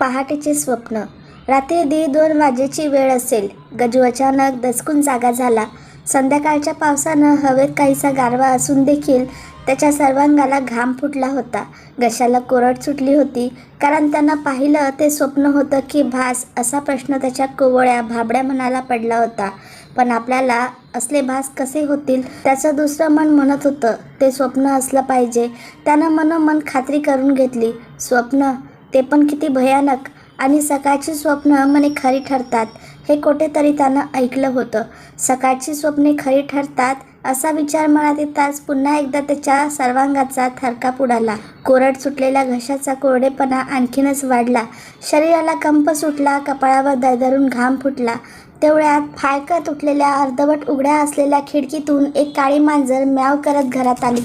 पहाटेचे स्वप्न. रात्री दीड दोन वाजेची वेळ असेल. गजू अचानक दचकून जागा झाला. संध्याकाळच्या पावसानं हवेत काहीसा गारवा असून देखील त्याच्या सर्वांगाला घाम फुटला होता. घशाला कोरड सुटली होती. कारण त्यानं पाहिलं ते स्वप्न होतं की भास असा प्रश्न त्याच्या कोवळ्या भाबड्या मनाला पडला होता. पण आपल्याला असले भास कसे होतील त्याचं दुसरं मन म्हणत होतं. ते स्वप्न असलं पाहिजे. त्यानं मनोमन खात्री करून घेतली. स्वप्न ते पण किती भयानक आणि सकाळची स्वप्न म्हणे खरी ठरतात हे कुठेतरी त्यानं ऐकलं होतं. सकाळची स्वप्ने खरी ठरतात असा विचार मनात येताच पुन्हा एकदा त्याच्या सर्वांगाचा थरकाप उडाला. कोरड सुटलेल्या घशाचा कोरडेपणा आणखीनच वाढला. शरीराला कंप सुटला कपाळावर दरदरून घाम फुटला. तेवढ्यात फाळकत तुटलेल्या अर्धवट उघड्या असलेल्या खिडकीतून एक काळी मांजर म्याव करत घरात आली.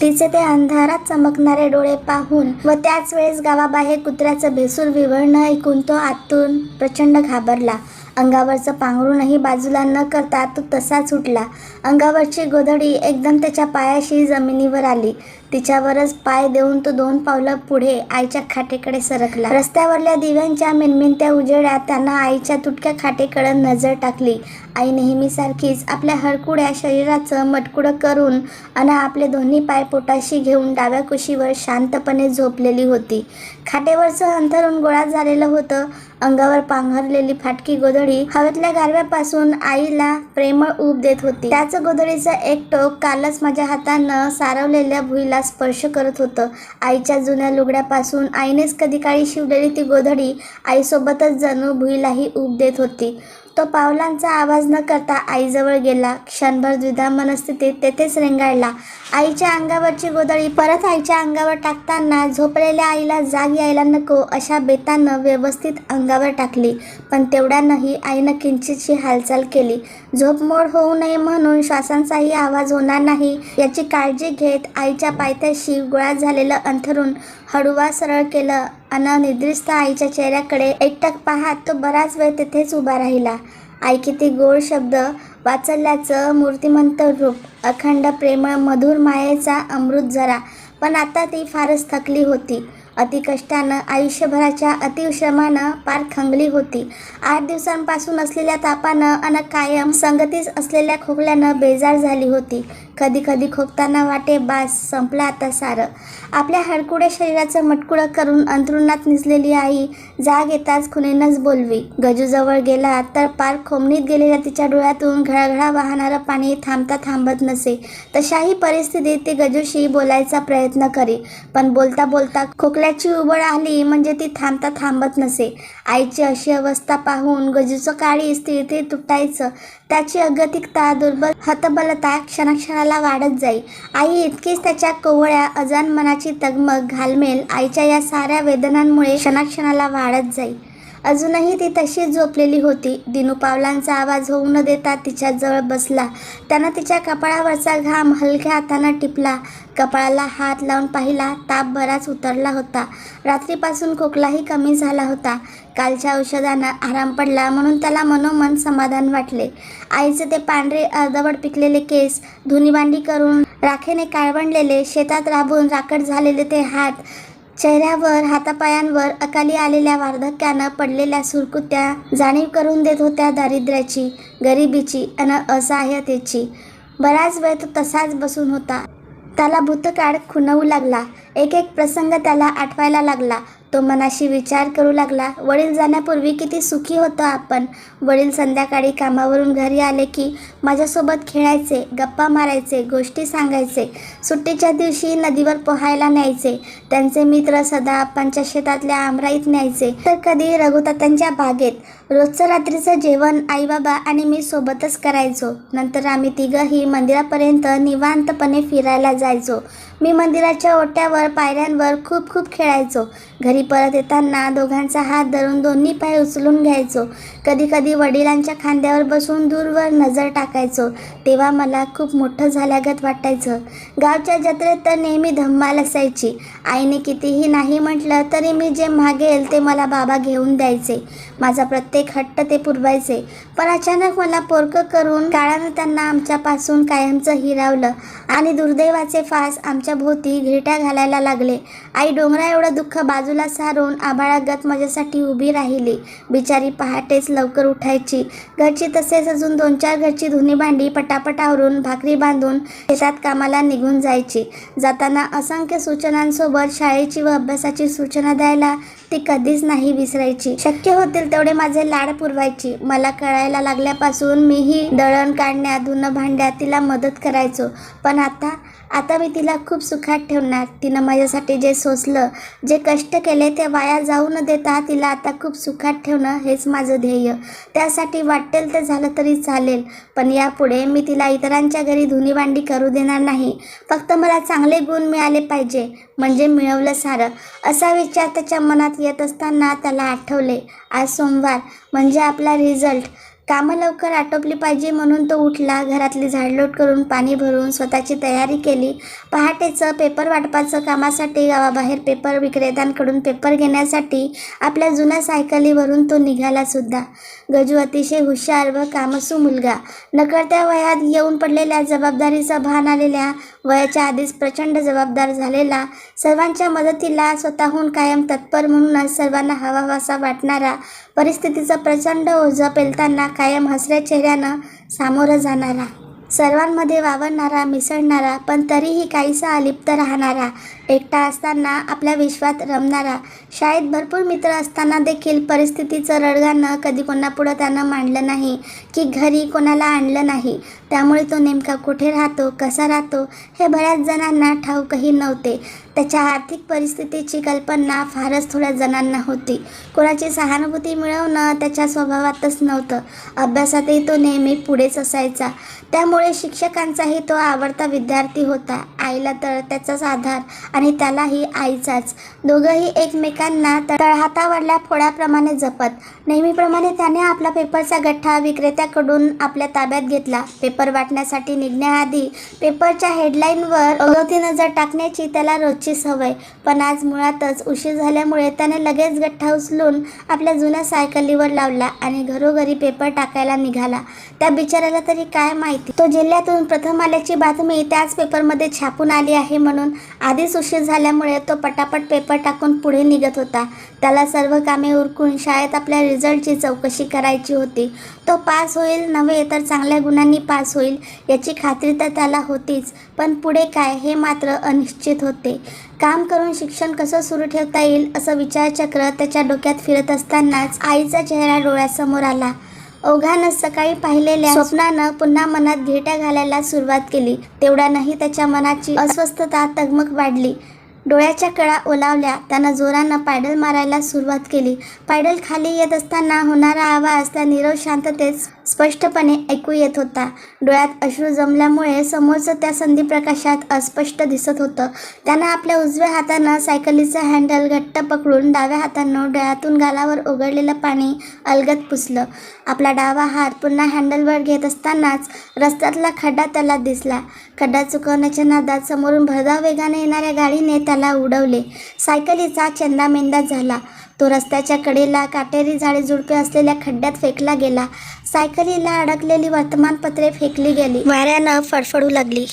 तिचे ते अंधारात चमकणारे डोळे पाहून व त्याच वेळेस गावाबाहेर कुत्र्याचं भेसूर विवळणं ऐकून तो आतून प्रचंड घाबरला. अंगावरचं पांघरूणही बाजूला न करता तो तसाच उठला. अंगावरची गोधडी एकदम त्याच्या पायाशी जमिनीवर आली. तिच्यावरच पाय देऊन तो दोन पावलं पुढे आईच्या खाटेकडे सरकला. रस्त्यावरल्या दिव्यांच्या मिनमिनत्या उजेड्या त्यांना आईच्या तुटक्या खाटेकडे नजर टाकली. आई नेहमीसारखीच आपल्या हरकुड्या शरीराचं मटकुडं करून आणि आपले दोन्ही पाय पोटाशी घेऊन डाव्या कुशीवर शांतपणे झोपलेली होती. खाटेवरचं अंथरून गोळा झालेलं होतं. अंगावर पांघरलेली फाटकी गोधडी हवेतल्या गारव्यापासून आईला प्रेमळ ऊब देत होती. त्याच गोधडीचं एक टोक कालच माझ्या हातानं सारवलेल्या भुईला स्पर्श करत होतं. आईच्या जुन्या लुगड्यापासून आईनेच कधी काळी शिवलेली ती गोधडी आईसोबतच जणू भुईलाही ऊब देत होती. तो पावलांचा आवाज न करता आईजवळ गेला. क्षणभर द्विधा मनस्थितीत तेथेच रेंगाळला. आईच्या अंगावरची गोदळी परत आईच्या अंगावर टाकताना झोपलेल्या आईला जाग यायला नको अशा बेतानं व्यवस्थित अंगावर टाकली. पण तेवढ्यानंही आईनं किंचितशी हालचाल केली. झोपमोड होऊ नये म्हणून श्वासांचाही आवाज होणार नाही याची काळजी घेत आईच्या पायथ्याशी गोळा झालेलं अंथरून हळूवा सरळ केलं. अन निद्रिस्त आईच्या चेहऱ्याकडे एकटक पाहत तो बराच वेळ तिथेच उभा राहिला. आई किती गोड शब्द वाचल्याचं मूर्तिमंत रूप अखंड प्रेमळ मधुर मायेचा अमृत झरा. पण आता ती फारच थकली होती. अतिकष्टानं आयुष्यभराच्या अतिश्रमानं पार खंगली होती. आठ दिवसांपासून असलेल्या तापानं अन कायम संगतीच असलेल्या खोकल्यानं बेजार झाली होती. कधी कधी खोकताना वाटे बास संपला आता सारं. आपल्या हडकुड्या शरीराचं मटकुळं करून अंथरुणात निजलेली आई जाग येताच खुनेनंच बोलवी. गजूजवळ गेला तर पार खोमणीत गेलेल्या तिच्या डोळ्यातून घळघळा वाहणारं पाणी थांबता थांबत नसे. तशाही परिस्थितीत ती गजूशी बोलायचा प्रयत्न करी. पण बोलता बोलता खोकल्या खोकल्याची उबळ आली म्हणजे ती थांबता थांबत नसे. आईची अशी अवस्था पाहून गजूचं काळी स्थिती तुटायचं. त्याची अगतिकता दुर्बल हतबलता क्षणाक्षणाला वाढत जाई. आई इतकीच त्याच्या कोवळ्या अजान मनाची तगमग घालमेल आईच्या या साऱ्या वेदनांमुळे क्षणाक्षणाला वाढत जाई. अजूनही ती तशीच झोपलेली होती. दिनू पावलांचा आवाज होऊ न देता तिच्या जवळ बसला. त्यानं तिच्या कपाळावरचा घाम हलक्या हातानं टिपला. कपाळाला हात लावून पाहिला ताप बराच उतरला होता. रात्रीपासून खोकलाही कमी झाला होता. कालच्या औषधानं आराम पडला म्हणून त्याला मनोमन समाधान वाटले. आईचे ते पांढरे अर्धवट पिकलेले केस धुनीभांडी करून राखेने काळवंडलेले शेतात राबून राखड झालेले ते हात चेहऱ्यावर हातापायांवर अकाली आलेल्या वार्धक्यानं पडलेल्या सुरकुत्या जाणीव करून देत होत्या दारिद्र्याची गरिबीची आणि असहाय्यतेची बराच वेळ तो तसाच बसून होता. त्याला भूतकाळ खुणवू लागला. एक एक प्रसंग त्याला आठवायला लागला. तो मनाशी विचार करू लागला. वडील जाण्यापूर्वी किती सुखी होतो आपण. वडील संध्याकाळी कामावरून घरी आले की माझ्यासोबत खेळायचे गप्पा मारायचे गोष्टी सांगायचे. सुट्टीच्या दिवशी नदीवर पोहायला न्यायचे. त्यांचे मित्र सदा आप्पांच्या शेतातल्या आमराईत न्यायचे. तर कधी रघुतात्यांच्या बागेत. रोजचं रात्रीचं जेवण आईबाबा आणि मी सोबतच करायचो. नंतर आम्ही तिघंही मंदिरापर्यंत निवांतपणे फिरायला जायचो. मी मंदिराच्या ओट्यावर पायऱ्यांवर खूप खूप खेळायचो. घरी परत येताना दोघांचा हात धरून दोन्ही पाय उचलून घ्यायचो. कधी कधी वडिलांच्या खांद्यावर बसून दूरवर नजर टाकायचो. तेव्हा मला खूप मोठं झाल्यागत वाटायचं. गावच्या जत्रेत तर नेहमी धम्माल असायची. आईने कितीही नाही म्हटलं तरी मी जे मागेल ते मला बाबा घेऊन द्यायचे. माझा प्रत्येक हट्ट ते पुरवायचे. पण अचानक मला पोरकं करून काळानं त्यांना आमच्यापासून कायमचं हिरावलं आणि दुर्दैवाचे फास आमच्या भोवती घिरट्या घालायला लागले. आई डोंगरा एवढं दुःख बाजूला सारून आभाळागत माझ्यासाठी उभी राहिली. बिचारी पहाटेच लवकर उठायची. घरची तसेच अजून दोन चार घरची धुनी भांडी पटापट आवरून भाकरी बांधून शेतात कामाला निघून जायची. जाताना असंख्य सूचनांसोबत शाळेची व अभ्यासाची सूचना द्यायला ती कधीच नाही विसरायची. शक्य होतील तेवढे माझे लाड पुरवायची. मला कळायला लागल्यापासून मीही दळण काढण्यात धुणं भांड्यात तिला मदत करायचो. पण आता आता मी तिला खूप सुखात ठेवणार. तिनं माझ्यासाठी जे सोसलं जे कष्ट केले ते वाया जाऊ न देता तिला आता खूप सुखात ठेवणं हेच माझं ध्येय. त्यासाठी वाटेल ते झालं तरी चालेल पण यापुढे मी तिला इतरांच्या घरी धुनीभांडी करू देणार नाही. फक्त मला चांगले गुण मिळाले पाहिजे म्हणजे मिळवलं सारं. असा विचार त्याच्या मनात येत असताना त्याला आठवले आज सोमवार म्हणजे आपला रिझल्ट कामं लवकर आटोपली पाहिजे म्हणून तो उठला. घरातली झाडलोट करून पाणी भरून स्वतःची तयारी केली. पहाटेचं पेपर वाटपाचं कामासाठी गावाबाहेर पेपर विक्रेत्यांकडून पेपर घेण्यासाठी आपल्या जुन्या सायकलीवरून तो निघाला सुद्धा. गजू अतिशय हुशार व कामसू मुलगा. नकळत्या वयात येऊन पडलेल्या जबाबदारीचा भान आलेल्या वयाच्या आधीच प्रचंड जबाबदार झालेला सर्वांच्या मदतीला स्वतःहून कायम तत्पर म्हणूनच सर्वांना हवाहवासा वाटणारा परिस्थितीचं प्रचंड ओझं पेलताना कायम हसऱ्या चेहऱ्यानं सामोरं जाणारा. सर्वांमध्ये वावरणारा मिसळणारा पण तरीही काहीसा अलिप्त राहणारा. एकटा असताना आपल्या विश्वात रमणारा शाळेत भरपूर मित्र असताना देखील परिस्थितीचं रडगाणं कधी कोणापुढं त्यानं मांडलं नाही की घरी कोणाला आणलं नाही. त्यामुळे तो नेमका कुठे राहतो कसा राहतो हे बऱ्याच जणांना ठाऊकही नव्हते. त्याच्या आर्थिक परिस्थितीची कल्पना फारच थोड्या जणांना होती. कोणाची सहानुभूती मिळवणं त्याच्या स्वभावातच नव्हतं. अभ्यासातही तो नेहमी पुढेच असायचा. त्यामुळे शिक्षकांचाही तो आवडता विद्यार्थी होता. आईला तर त्याचाच आधार आणि त्यालाही आईचाच. दोघंही एकमेकांना तळहातावरल्या फोड्याप्रमाणे जपत. नेहमीप्रमाणे त्याने आपला पेपरचा गठ्ठा विक्रेत्याकडून आपल्या ताब्यात घेतला. पेपर वाटण्यासाठी निघण्याआधी पेपरच्या हेडलाईनवर अगवती नजर टाकण्याची त्याला रोजची सवय. पण आज मुळातच उशीर झाल्यामुळे त्याने लगेच गठ्ठा उचलून आपल्या जुन्या सायकलीवर लावला आणि घरोघरी पेपर टाकायला निघाला. त्या बिचाऱ्याला तरी काय माहिती? तो जिल्ह्यातून प्रथम आल्याची बातमी त्याच पेपरमध्ये छापून आली आहे म्हणून आधीच उशीर झाल्यामुळे तो पटापट पेपर टाकून पुढे निघत होता. त्याला सर्व कामे उरकून शाळेत आपल्या रिझल्टची चौकशी करायची होती. तो पास होईल नव्हे तर चांगल्या गुणांनी पास होईल याची खात्री तर त्याला होतीच. पण पुढे काय हे मात्र अनिश्चित होते. काम करून शिक्षण कसं सुरू ठेवता येईल असं विचारचक्र त्याच्या डोक्यात फिरत असतानाच आईचा चेहरा डोळ्यासमोर आला. ओघानं सकाळी पाहिलेल्या स्वप्नानं पुन्हा मनात घेट्या घालायला सुरुवात केली. तेवढ्यानंही त्याच्या मनाची अस्वस्थता तगमग वाढली. डोळ्याच्या कळा ओलावल्या त्यानं जोरानं पायडल मारायला सुरुवात केली. पायडल खाली येत असताना होणारा आवाज त्या नीरव शांततेत स्पष्टपणे ऐकू येत होता. डोळ्यात अश्रू जमल्यामुळे समोरचं त्या संधीप्रकाशात अस्पष्ट दिसत होतं. त्यानं आपल्या उजव्या हातानं सायकलीचं हँडल घट्ट पकडून डाव्या हातानं डोळ्यातून गालावर उघडलेलं पाणी अलगत पुसलं. आपला डावा हात पुन्हा हँडलवर घेत असतानाच रस्त्यातला खड्डा त्याला दिसला. खड्डा चुकवण्याच्या नादात समोरून भरधाव वेगाने येणाऱ्या गाडीने त्याला उडवले. सायकलीचा चेंदामेंदा झाला. तो रस्त्याच्या कडेला काटेरी झाडे झुडपे असलेल्या खड्ड्यात फेकला गेला. सायकलीला अडकलेली वर्तमानपत्रे फेकली गेली. वाऱ्यानं फडफडू लागली.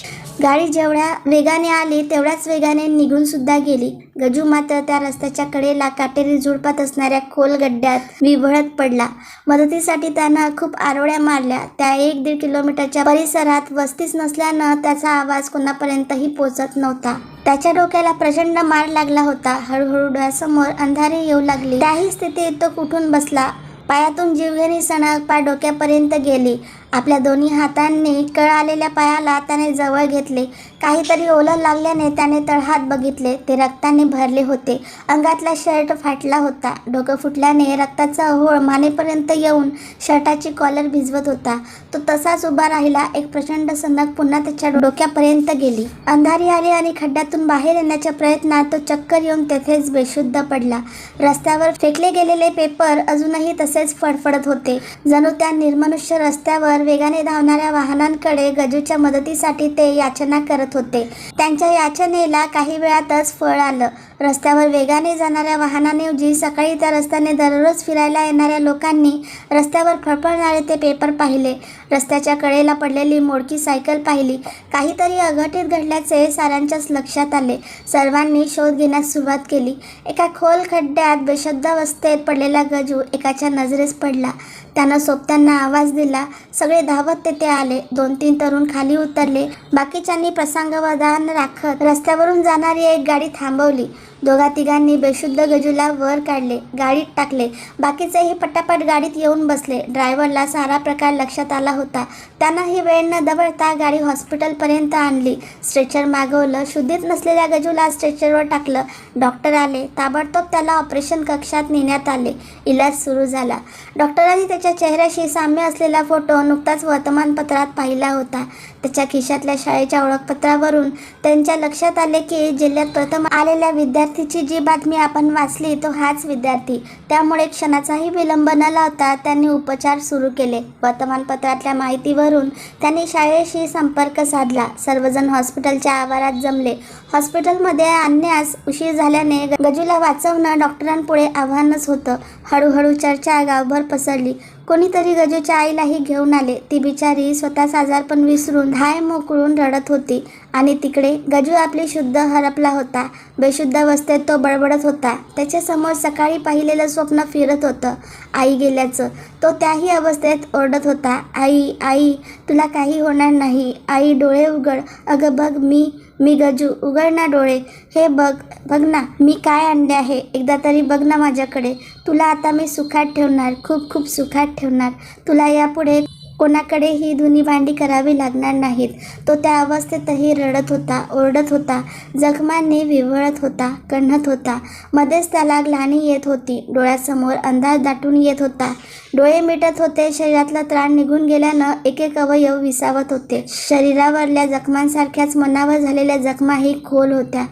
गाडी जेवढ्या वेगाने आली तेवढ्याच वेगाने निघून सुद्धा गेली. गजू मात्र त्या रस्त्याच्या कडेला काटेरी झुडपात असणाऱ्या खोल गड्ड्यात विभळत पडला. मदतीसाठी त्यानं खूप आरोळ्या मारल्या. त्या एक दीड किलोमीटरच्या परिसरात वस्तीच नसल्यानं त्याचा आवाज कोणापर्यंतही पोचत नव्हता. त्याच्या डोक्याला प्रचंड मार लागला होता. हळूहळू डोळ्यासमोर अंधारे येऊ लागली. त्याही स्थितीत तो कुठून बसला? पायातून जीवघेणी सणक डोक्यापर्यंत गेली. आपल्या दोन्ही हातांनी कळ आलेल्या पायाला त्याने जवळ घेतले. काहीतरी ओलं लागल्याने त्याने तळहात बघितले. ते रक्ताने भरले होते. अंगातला शर्ट फाटला होता. डोकं फुटल्याने रक्ताचा ओहोळ मानेपर्यंत येऊन शर्टाची कॉलर भिजवत होता. तो तसाच उभा राहिला. एक प्रचंड सनक पुन्हा त्याच्या डोक्यापर्यंत गेली. अंधारी आली आणि खड्ड्यातून बाहेर येण्याच्या प्रयत्नात तो चक्कर येऊन तेथेच बेशुद्ध पडला. रस्त्यावर फेकले गेलेले पेपर अजूनही तसेच फडफडत होते. जणू त्या निर्मनुष्य रस्त्यावर रस्त्यावर वेगाने धावणाऱ्या वाहनांकडे गजूच्या मदतीसाठी ते याचना करत होते. त्यांच्या याचनेला काही वेळातच फळ आलं. रस्त्यावर वेगाने जाणाऱ्या वाहनांऐवजी सकाळी त्या रस्त्याने दररोज फिरायला येणाऱ्या लोकांनी रस्त्यावर फळफळणारे ते पेपर पाहिले. रस्त्याच्या कडेला पडलेली मोडकी सायकल पाहिली. काहीतरी अघटित घडल्याचे साऱ्यांच्याच लक्षात आले. सर्वांनी शोध घेण्यास सुरुवात केली. एका खोल खड्ड्यात बेशुद्ध अवस्थेत पडलेला गजू एकाच्या नजरेस पडला. त्यानं सोबत्यांना आवाज दिला सगळे धावत तेथे आले. दोन तीन तरुण खाली उतरले. बाकीच्यांनी प्रसंगावधान राखत रस्त्यावरून जाणारी एक गाडी थांबवली. दोघा तिघांनी बेशुद्ध गजूला वर काढले गाडीत टाकले. बाकीचेही पटापट गाडीत येऊन बसले. ड्रायव्हरला सारा प्रकार लक्षात आला होता. त्यानं ही वेळ न दबळता गाडी हॉस्पिटलपर्यंत आणली. स्ट्रेचर मागवलं. शुद्धीत नसलेल्या गजूला स्ट्रेचरवर टाकलं. डॉक्टर आले. ताबडतोब त्याला ऑपरेशन कक्षात नेण्यात आले. इलाज सुरू झाला. डॉक्टरांनी त्याच्या चेहऱ्याशी साम्य असलेला फोटो नुकताच वर्तमानपत्रात पाहिला होता. त्याच्या खिशातल्या शाळेच्या ओळखपत्रावरून त्यांच्या लक्षात आले की जिल्ह्यात प्रथम आलेल्या विद्यार्थीची जी बातमी आपण वाचली तो हाच विद्यार्थी. त्यामुळे क्षणाचाही विलंब न लावता त्यांनी उपचार सुरू केले. वर्तमानपत्रातल्या माहितीवरून त्यांनी शाळेशी संपर्क साधला. सर्वजण हॉस्पिटलच्या आवारात जमले. हॉस्पिटलमध्ये आणण्यास उशीर झाल्याने गजूला वाचवणं डॉक्टरांपुढे आव्हानच होतं. हळूहळू चर्चा गावभर पसरली. कोणीतरी गजूच्या आईलाही घेऊन आले. ती बिचारी स्वतःच आजारपण विसरून धाय मोकळून रडत होती आणि तिकडे गजू आपली शुद्ध हरपला होता. बेशुद्ध अवस्थेत तो बडबडत होता. त्याच्यासमोर सकाळी पाहिलेलं स्वप्न फिरत होतं. आई गेल्याचं. तो त्याही अवस्थेत ओरडत होता. आई आई तुला काही होणार नाही. आई डोळे उघड. अगं बघ मी मी गजू उघड ना डोळे. हे बघ बघ ना मी काय आणले आहे? एकदा तरी बघ ना माझ्याकडे. तुला आता मी सुखात ठेवणार खूप खूप सुखात ठेवणार. तुला यापुढे कोणाकडे ही धुनी भांडी करावी लागणार नाहीत. तो त्या अवस्थेतही रडत होता ओरडत होता. जखमांनी विवळत होता कण्हत होता. मध्येच त्याला ग्लानी येत होती. डोळ्यासमोर अंधार दाटून येत होता. डोळे मिटत होते. शरीरातला त्राण निघून गेल्यानं एक एक अवयव विसावत होते. शरीरावरल्या जखमांसारख्याच मनावर झालेल्या जखमाही खोल होत्या.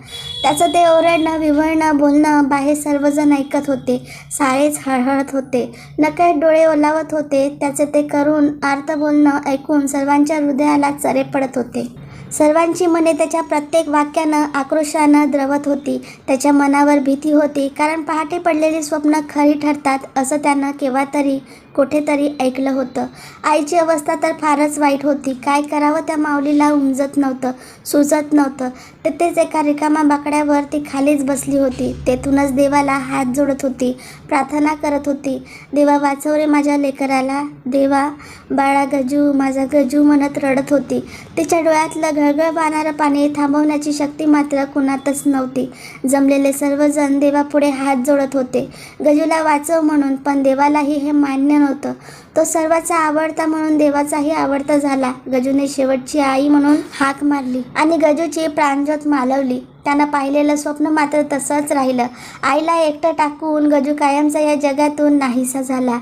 त्याचं ते ओरडणं विवळणं बोलणं बाहेर सर्वजण ऐकत होते. सारेच हळहळत होते. नकळत डोळे ओलावत होते. त्याचे ते करून आर्त बोलणं ऐकून सर्वांच्या हृदयाला चरे पडत होते. सर्वांची मने त्याच्या प्रत्येक वाक्यानं आक्रोशानं द्रवत होती. त्याच्या मनावर भीती होती. कारण पहाटे पडलेली स्वप्न खरी ठरतात असं त्यानं केव्हा तरी कुठेतरी ऐकलं होतं. आईची अवस्था तर फारच वाईट होती. काय करावं त्या माऊलीला उमजत नव्हतं सुजत नव्हतं. तिथेच एका रिकामा बाकड्यावर ती खालीच बसली होती. तेथूनच देवाला हात जोडत होती प्रार्थना करत होती. देवा वाचव रे माझ्या लेकराला. देवा बाळा गजू माझा गजू म्हणत रडत होती. तिच्या डोळ्यातलं घळघळ पाहणारं पाणी थांबवण्याची शक्ती मात्र कुणातच नव्हती. जमलेले सर्वजण देवापुढे हात जोडत होते. गजूला वाचव म्हणून पण देवालाही हे मान्य नव्हतं. तो सर्वाचा आवडता म्हणून देवाचाही आवडता झाला. गजूने शेवटची आई म्हणून हाक मारली आणि गजूची प्राणज्योत मालवली. त्यानं पाहिलेलं स्वप्न मात्र तसंच राहिलं. आईला एकटं टाकून गजू कायमचा या जगातून नाहीसा झाला.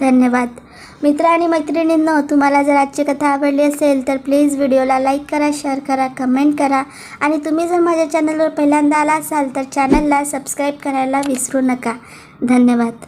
धन्यवाद. मित्र आणि मैत्रिणींनो तुम्हाला जर आजची कथा आवडली असेल तर प्लीज व्हिडिओला लाईक करा शेअर करा कमेंट करा. आणि तुम्ही जर माझ्या चॅनलवर पहिल्यांदा आला असाल तर चॅनलला सबस्क्राईब करायला विसरू नका. धन्यवाद.